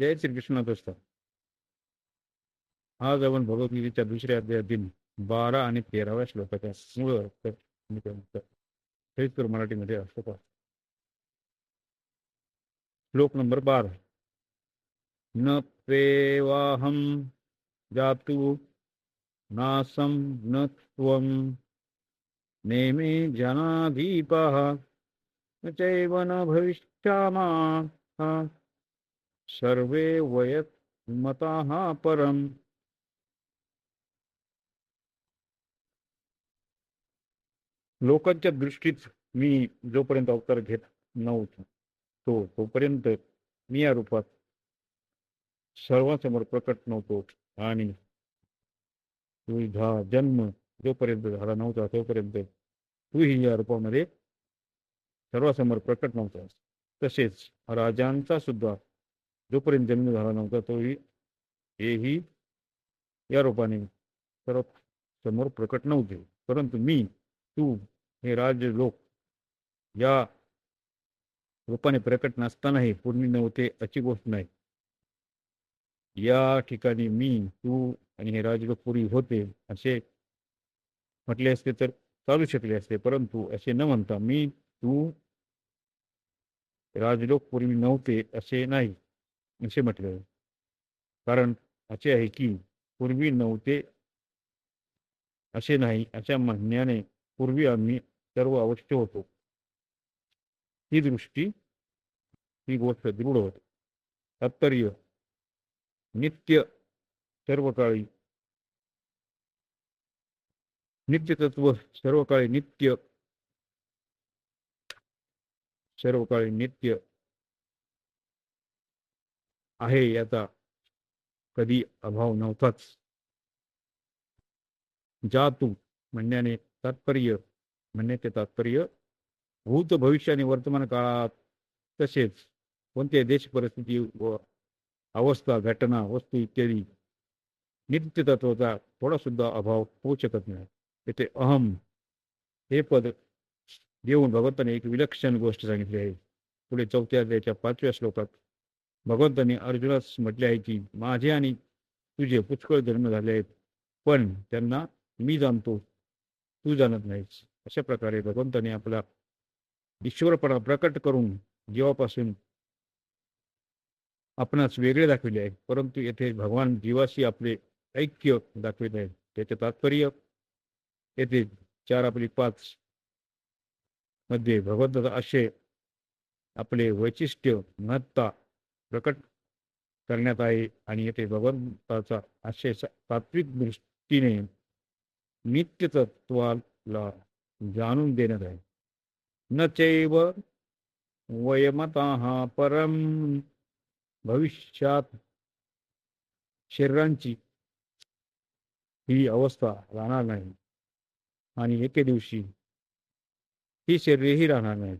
जय श्रीकृष्ण दोस्त। आज आपण भगवद्गीतेच्या दुसऱ्या अध्यायातील बारा आणि तेराव्या श्लोकाच्या मूळ अर्थ मराठीमध्ये अर्थ पाहू. श्लोक नंबर बारा. न प्रेवाहम जातु नासम न त्वम नेमे जनाधीपः न चैव न भविष्यामः सर्वे वयत मता परम। लोकांच्या दृष्टीत मी जोपर्यंत अवतार घेत नव्हतो तो तोपर्यंत मी या रूपात सर्वांसमोर प्रकट नव्हतो आणि तुझा जन्म जोपर्यंत झाला नव्हता तोपर्यंत तूही या रूपामध्ये सर्वांसमोर प्रकट नव्हता तसेच राजांचा सुद्धा जोपर्यंत जन्म झाला नव्हता तोही हेही या रूपाने सर्व समोर प्रकट नव्हते. परंतु मी तू हे राज्य लोक या रूपाने प्रकट नसतानाही पूर्ण नव्हते अशी गोष्ट नाही. या ठिकाणी मी तू आणि हे राजलोक पूर्वी होते असे म्हटले असते तर चालू शकले असते. परंतु असे न म्हणता मी तू राजलोक पूर्वी नव्हते असे नाही. असे म्हटले कारण असे आहे की पूर्वी नव्हते असे नाही अशा म्हणण्याने पूर्वी आम्ही सर्व अवश्य होतो. ही दृष्टी ही गोष्ट दृढ होते. तात्पर्य नित्य सर्व काळी नित्य तत्व सर्व काळी नित्य सर्व काळी नित्य आहे याचा कधी अभाव नव्हताच. जातू म्हणण्याने तात्पर्य म्हणण्याचे तात्पर्य भूत भविष्य आणि वर्तमान काळात तसेच कोणत्या देश परिस्थिती व अवस्था घटना वस्तू इत्यादी नित्य तत्वाचा थोडा सुद्धा अभाव होऊ शकत नाही. येथे अहम हे पद देऊन भगवंताने एक विलक्षण गोष्ट सांगितली आहे. पुढे चौथ्या त्याच्या पाचव्या श्लोकात भगवंताने अर्जुनास म्हटले आहे की माझे आणि तुझे पुष्कळ जन्म झाले आहेत पण त्यांना मी जाणतो तू जाणत नाहीस. अशा प्रकारे भगवंताने आपला ईश्वरपणा प्रकट करून जीवापासून आपणास वेगळे दाखविले आहे परंतु येथे भगवान जीवाशी आपले ऐक्य दाखवित आहेत त्याचे तात्पर्य येथे चार आपली पाच मध्ये भगवंताचा आशय आपले वैशिष्ट्य महत्ता प्रकट करण्यात आहे आणि येथे भगवंताचा आशय तात्विक दृष्टीने नित्य तत्वाला जाणून देण्यात आहे. न चैव वयमता परम भविष्यात शरीरांची ही अवस्था राहणार नाही आणि एके दिवशी ही शरीरेही राहणार नाही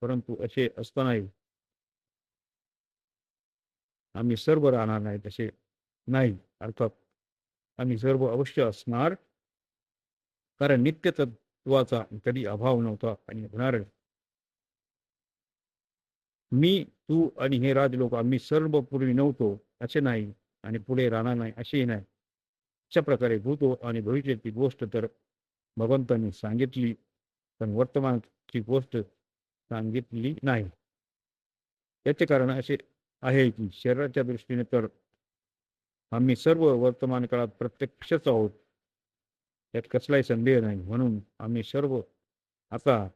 परंतु असे असतानाही आम्ही सर्व राहणार नाही तसे नाही अर्थात आम्ही सर्व अवश्य असणार. कारण नित्य तत्वाचा कधी अभाव नव्हता आणि होणार मी तू आणि हे राजलोक आम्ही सर्व पूर्वी नव्हतो असे नाही आणि पुढे राहणार नाही असेही नाही. अशा प्रकारे भूतो आणि भविष्याची गोष्ट तर भगवंतांनी सांगितली पण वर्तमानाची गोष्ट सांगितली नाही. याचे कारण असे आहे की शरीराच्या दृष्टीने तर आम्ही सर्व वर्तमान काळात प्रत्यक्षच आहोत. यात कसलाही संदेह नाही. म्हणून आम्ही सर्व आता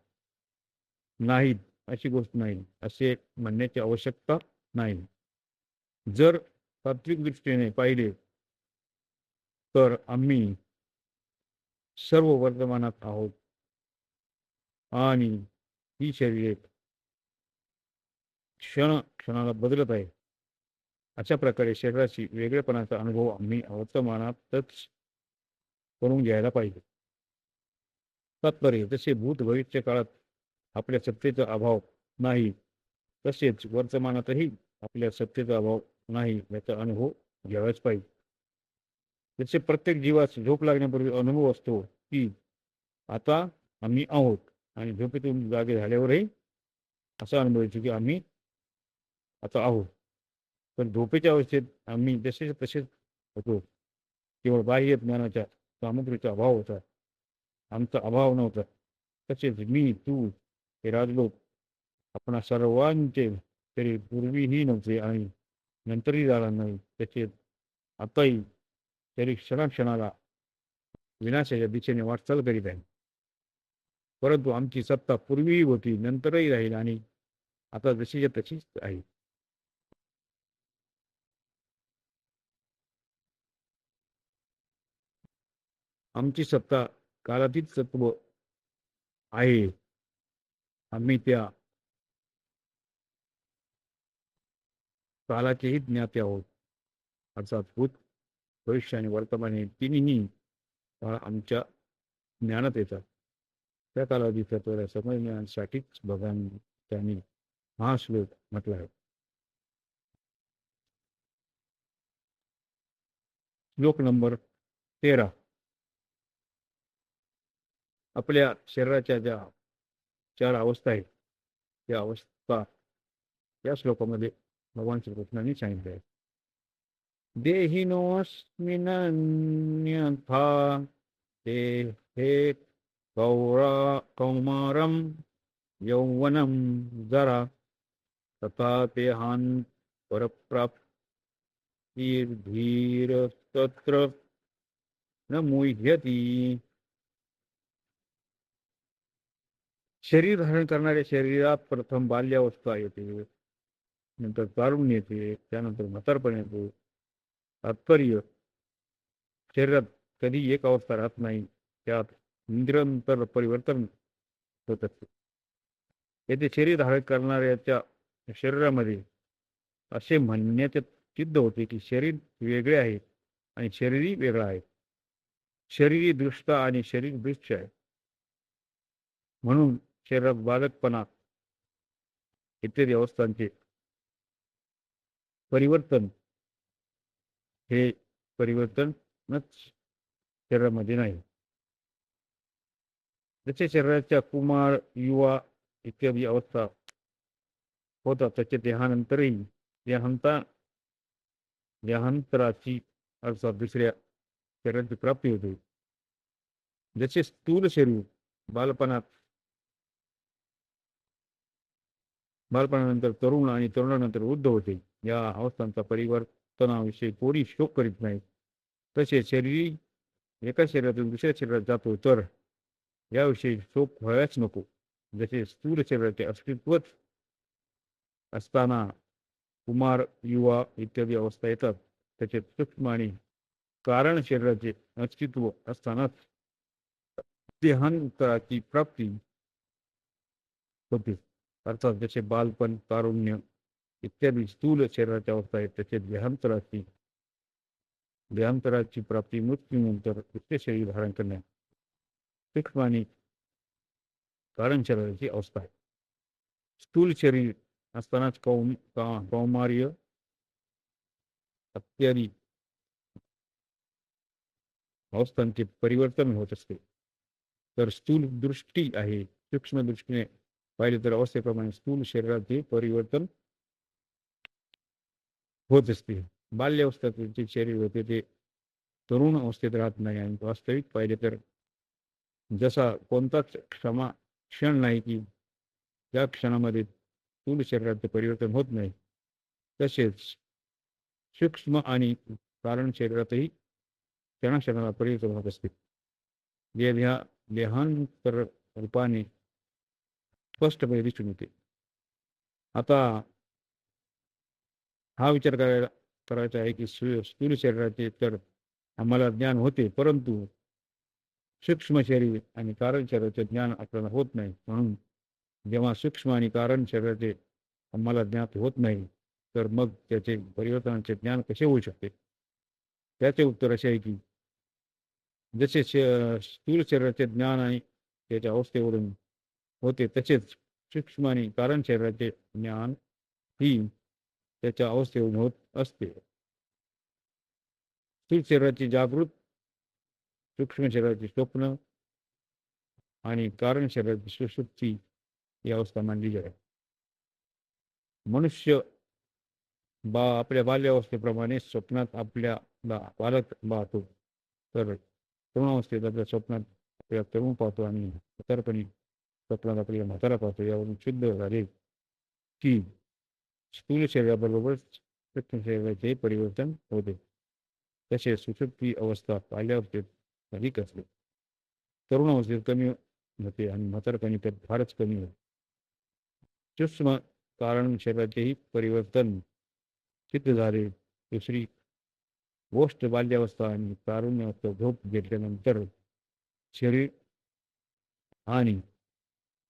नाहीत अशी गोष्ट नाही असे म्हणण्याची आवश्यकता नाही. जर तात्विक दृष्टीने पाहिले तर आम्ही सर्व वर्तमानात आहोत. आणि ही शरीरे क्षण क्षणाला बदलत आहे. अशा प्रकारे शरीराची वेगळेपणाचा अनुभव आम्ही वर्तमानातच करून घ्यायला पाहिजे. तात्पर्य जसे भूत भविष्य काळात आपल्या सत्तेचा अभाव नाही तसेच वर्तमानातही आपल्या सत्तेचा अभाव नाही याचा अनुभव घ्यावाच पाहिजे. जसे प्रत्येक जीवास झोप लागण्यापूर्वी अनुभव असतो की आता आम्ही आहोत आणि झोपेतून जागे झाल्यावरही असा अनुभव येतो की आम्ही आता आहोत पण झोपेच्या अवस्थेत आम्ही जसेच तसेच होतो. केवळ बाह्य ज्ञानाच्या सामग्रीचा अभाव होता. आमचा अभाव नव्हता. तसेच मी तू हे राजलोक आपणा सर्वांचे तरी पूर्वीही नव्हते आणि नंतरही झाला नाही. तसेच आताही तरी क्षणाक्षणाला विनाशाच्या दिशेने वाटचाल करीत आहे. परंतु आमची सत्ता पूर्वीही होती नंतरही राहील आणि आता जशीच्या तशीच आहे. आमची सत्ता कालातीत सत्व आहे. आम्ही त्या कालाचेही ज्ञाते आहोत. अर्थात भूत भविष्य आणि वर्तमान हे तिन्ही काळ आमच्या ज्ञानात येतात. त्या कालावधी तत्वाला समजण्यासाठीच भगवान त्यांनी हा श्लोक म्हटला आहे. श्लोक नंबर तेरा. आपल्या शरीराच्या ज्या चार अवस्था आहेत त्या अवस्था या श्लोकामध्ये भगवान श्रीकृष्णांनी सांगितले आहे देहिनोस्मिन्यथा ते हे कौरा कौमारं यौवनं जरा तथा ते हान् परप्राप्तिर्धीरस्तत्र न मुह्यती। शरीर धारण करणाऱ्या शरीरात प्रथम बाल्यावस्था येते नंतर तारुण्य येते त्यानंतर म्हातारपण येते. तात्पर्य शरीरात कधी एक अवस्था राहत नाही त्यात निरंतर परिवर्तन होत असते. येथे शरीर धारण करणाऱ्याच्या शरीरामध्ये असे म्हणण्याचे सिद्ध होते की शरीर वेगळे आहे आणि शरीरही वेगळं आहे. शरीरी दृष्ट आणि शरीर दृश्य आहे. म्हणून शरीरात बालकपणा इत्यादी अवस्थांचे परिवर्तन हे परिवर्तनच शरीरामध्ये नाही. जसे शरीराच्या कुमार युवा इत्यादी अवस्था होतात त्याचे देहानंतरही देहांता देहांतराची अर्थात दुसऱ्या शरीराची प्राप्ती होते. जसे स्थूल शरीर बालपणात बालपणानंतर तरुण आणि तरुणानंतर वृद्ध होते. या अवस्थांचा परिवर्तनाविषयी कोणी शोक करीत नाही. तसे शरीर एका शरीरातून दुसऱ्या शरीरात जातो तर याविषयी शोक व्हायच नको. जसे स्थूल शरीराचे अस्तित्वच असताना कुमार युवा इत्यादी अवस्था येतात. त्याचे सूक्ष्म आणि कारण शरीराचे अस्तित्व असतानाच देहांतराची प्राप्ती होते. अर्थात जसे बालपण तारुण्य इत्यादी स्थूल शरीराच्या अवस्था आहेत तसे देहांतराची देहांतराची प्राप्ती मृत्यूनंतर उच्च शरीर धारण करण्यात सूक्ष्म आणि कारण शरीराची अवस्था आहे. स्थूल शरीर असतानाच कौम का- कौमार्य अत्यादी अवस्थांचे परिवर्तन होत असते. तर स्थूल दृष्टी आहे सूक्ष्म दृष्टीने पाहिले तर अवस्थेप्रमाणे स्थूल शरीराचे परिवर्तन होत असते. बाल्यावस्थेत जे शरीर होते ते तरुण अवस्थेत राहत नाही आणि वास्तविक पाहिले तर जसा कोणताच क्षमा क्षण नाही की त्या क्षणामध्ये स्थूल शरीराचे परिवर्तन होत नाही तसेच सूक्ष्म आणि कारण शरीरातही क्षणाक्षणाला परिवर्तन होत असते. जे देहा देहांतर रूपाने स्पष्टपणे दिसून येते. आता हा विचार करायला करायचा आहे की स्थूल शरीराचे तर आम्हाला ज्ञान होते परंतु सूक्ष्म शरीर आणि कारण शरीराचे ज्ञान आपल्याला होत नाही. म्हणून जेव्हा सूक्ष्म आणि कारण शरीराचे आम्हाला ज्ञात होत नाही तर मग त्याचे परिवर्तनाचे ज्ञान कसे होऊ शकते? त्याचे उत्तर असे आहे की जसे श- स्थूल शरीराचे ज्ञान आणि त्याच्या अवस्थेवरून होते तसेच सूक्ष्म आणि कारण शरीराचे ज्ञान ही त्याच्या अवस्थेवर होत असते. स्थिर शरीराची जागृत सूक्ष्म शरीराची स्वप्न आणि कारण शरीराची सुसुप्ती ही अवस्था मानली जाते. मनुष्य बा आपल्या बाल्यावस्थेप्रमाणे स्वप्नात आपल्या बा- बालक पाहतो. तर तरुणावस्थेत आपल्या स्वप्नात आपल्या तरुण पाहतो आणि म्हातारपणी स्वप्नात आपल्याला म्हातारा पाहतो यावरून शुद्ध झाले की स्थूल शरीराबरोबर सूक्ष्म शरीराचे परिवर्तन होते. तसे सुसुप्ती अवस्था बाल्यावस्थेत अधिक असते. तरुण अवस्थेत कमी होते आणि म्हातारपणी त्यात फारच कमी होते. सूक्ष्म कारण शरीराचेही परिवर्तन सिद्ध झाले. दुसरी गोष्ट बाल्यावस्था आणि तारुण्यवस्था झोप घेतल्यानंतर शरीर आणि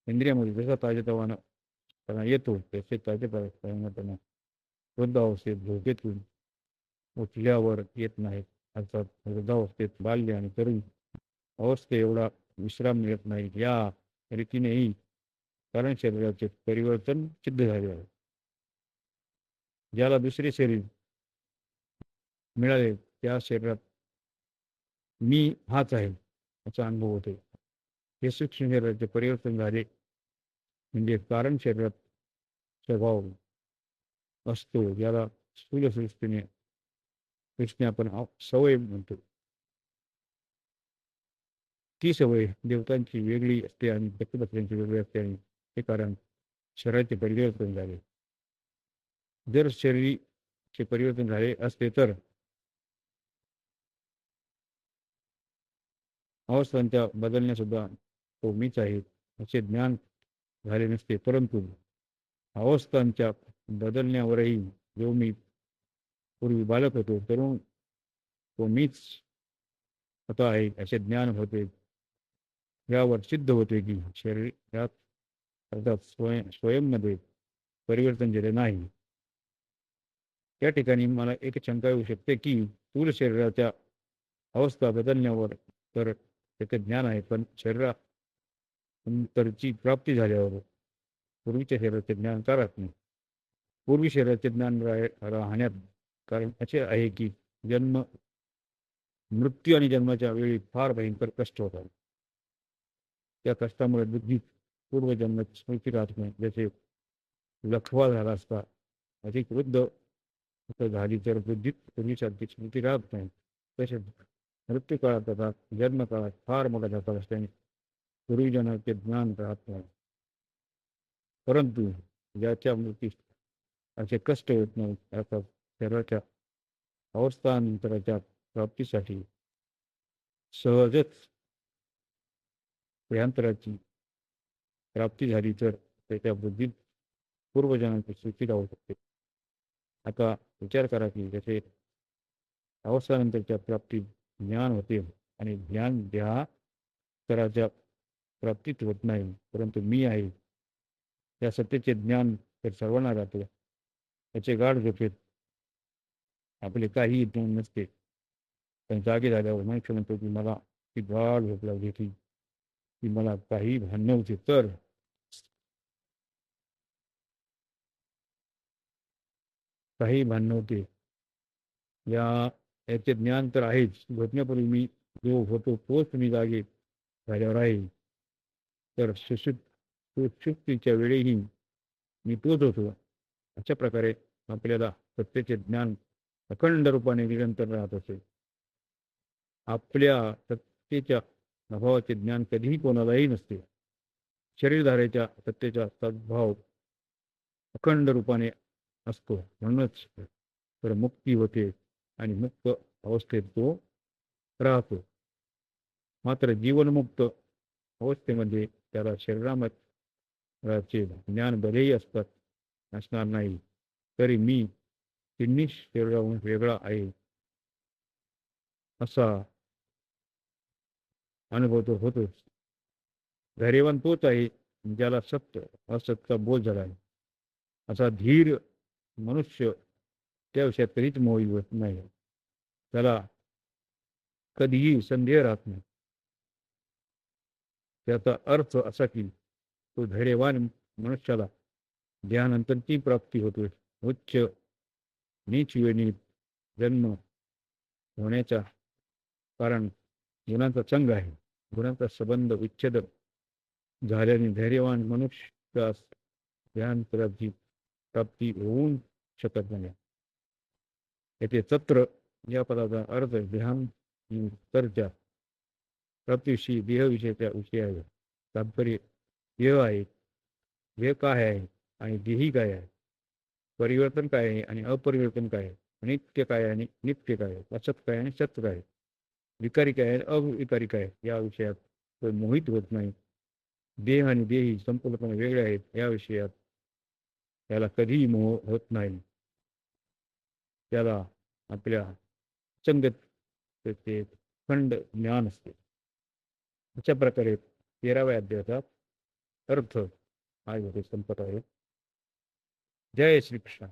इंद्रियामध्ये जसा ताजेतवाना येतो तसे ताजेपणा वृद्धावस्थेत झोपेतून उठल्यावर येत नाहीत अर्थात वृद्धावस्थेत बाल्य आणि तरुण अवस्थे एवढा विश्राम मिळत नाही या रीतीनेही कारण शरीराचे परिवर्तन सिद्ध झाले आहे ज्याला दुसरे शरीर मिळाले त्या शरीरात मी हाच आहे असा अनुभव होतो हे सूक्ष्म शरीराचे परिवर्तन झाले म्हणजे कारण शरीरात स्वभाव असतो ज्याला स्थूलसृष्टीने सृष्टीने आपण सवय म्हणतो ती सवय देवतांची वेगळी असते आणि भक्तभक्तांची वेगळी असते आणि हे कारण शरीराचे परिवर्तन झाले जर शरीराचे परिवर्तन झाले असते तर अवस्थांच्या बदलण्या सुद्धा तो मीच आहे असे ज्ञान झाले नसते. परंतु अवस्थांच्या बदलण्यावरही जो मी पूर्वी बालक होतो तरुण तो मीच होता आहे असे ज्ञान होते. यावर सिद्ध होते की शरीरात अर्थात स्वयं स्वयंमध्ये परिवर्तन झाले नाही. त्या ठिकाणी मला एक शंका येऊ शकते की स्थूल शरीराच्या अवस्था बदलण्यावर तर त्याचे ज्ञान आहे पण शरीरा अंतरची प्राप्ती झाल्यावर पूर्वीच्या शरीराचे ज्ञान का राहत नाही पूर्वी शरीराचे ज्ञान राह- राहण्यात कारण असे आहे की जन्म मृत्यू आणि जन्माच्या वेळी फार भयंकर कष्ट होतात. त्या कष्टामुळे बुद्धीत पूर्वजन्म स्मृती राहत नाही. जसे लखवा झाला असता अधिक वृद्ध झाली तर बुद्धीत पूर्वीसारखी स्मृती राहत नाही. तसेच मृत्यू काळात तथा जन्म काळात फार मोठा धक्का असल्याने पूर्वीजनाचे ज्ञान राहत नाही. परंतु ज्याच्या मृत्यू असे कष्ट होत नाही त्याचा शरीराच्या अवस्थानंतराच्या प्राप्तीसाठी सहजच प्रियांतराची प्राप्ती झाली तर त्याच्या बुद्धीत पूर्वजनांची स्थिती राहू शकते. आता विचार करा की जसे अवस्थानंतरच्या प्राप्तीत ज्ञान होते आणि ज्ञान ह्या स्तराच्या प्राप्तीत होत नाही परंतु मी आहे. या सत्तेचे ज्ञान तर सर्वांना राहते. त्याचे गाढ झोपेत आपले काही ज्ञान नसते. पण जागे झाल्यावर मनुष्य म्हणतो की मला ती गाढ झोप लागली होती. की मला काही भान नव्हते. तर काही भान नव्हते. या याचे ज्ञान तर आहेच. झोपण्यापूर्वी मी जो होतो तोच मी जागे झाल्यावर आहे. तर सुशु सुशुक्तीच्या वेळीही मी तोच होतो. अशा प्रकारे आपल्याला सत्तेचे ज्ञान अखंड रूपाने निरंतर राहत असे. आपल्या सत्तेच्या अभावाचे ज्ञान कधीही कोणालाही नसते. शरीरधारेच्या सत्तेचा सद्भाव अखंड रूपाने असतो म्हणूनच तर मुक्ती होते आणि मुक्त अवस्थेत तो राहतो. मात्र जीवनमुक्त अवस्थेमध्ये त्याला शरीरामध्ये ज्ञान भलेही असतात असणार नाही. तरी मी तिन्ही शरीराहून वेगळा आहे असा अनुभव तो होतोच. धैर्यवान तोच आहे ज्याला सत्य असत्य बोध झाला आहे. असा धीर मनुष्य त्या विषयात कधीच मोही होत नाही. त्याला कधीही संदेह राहत नाही. त्याचा अर्थ असा की तो धैर्यवान मनुष्याला ध्यानंतरची प्राप्ती होते उच्च नीच वेणी जन्म होण्याचा कारण गुणांचा संघ आहे. गुणांचा संबंध विच्छेद झाल्याने धैर्यवान मनुष्यास ध्यान प्राप्ती प्राप्ती होऊ शकत नाही. येथे सत्र या पदाचा अर्थ ध्यान दर्जा चर्चा प्रत्युषी देहविषयीच्या विषय तात्पर्य देह आहे देह काय आहे आणि देही काय आहे. परिवर्तन काय आहे आणि अपरिवर्तन काय आहे. नित्य काय आहे आणि नित्य काय आहे. असत काय आणि सत्य काय आहे. विकारी काय आहे अविकारी काय आहे. या विषयात तो मोहित होत नाही. देह आणि देही संपूर्णपणे वेगळे आहेत. या विषयात त्याला कधीही मोह होत नाही. त्याला आपल्या संगत ते खंड ज्ञान असते. अशा प्रकारे तेराव्या अध्यायाचा अर्थ हा संपत आहे. जय श्रीकृष्ण.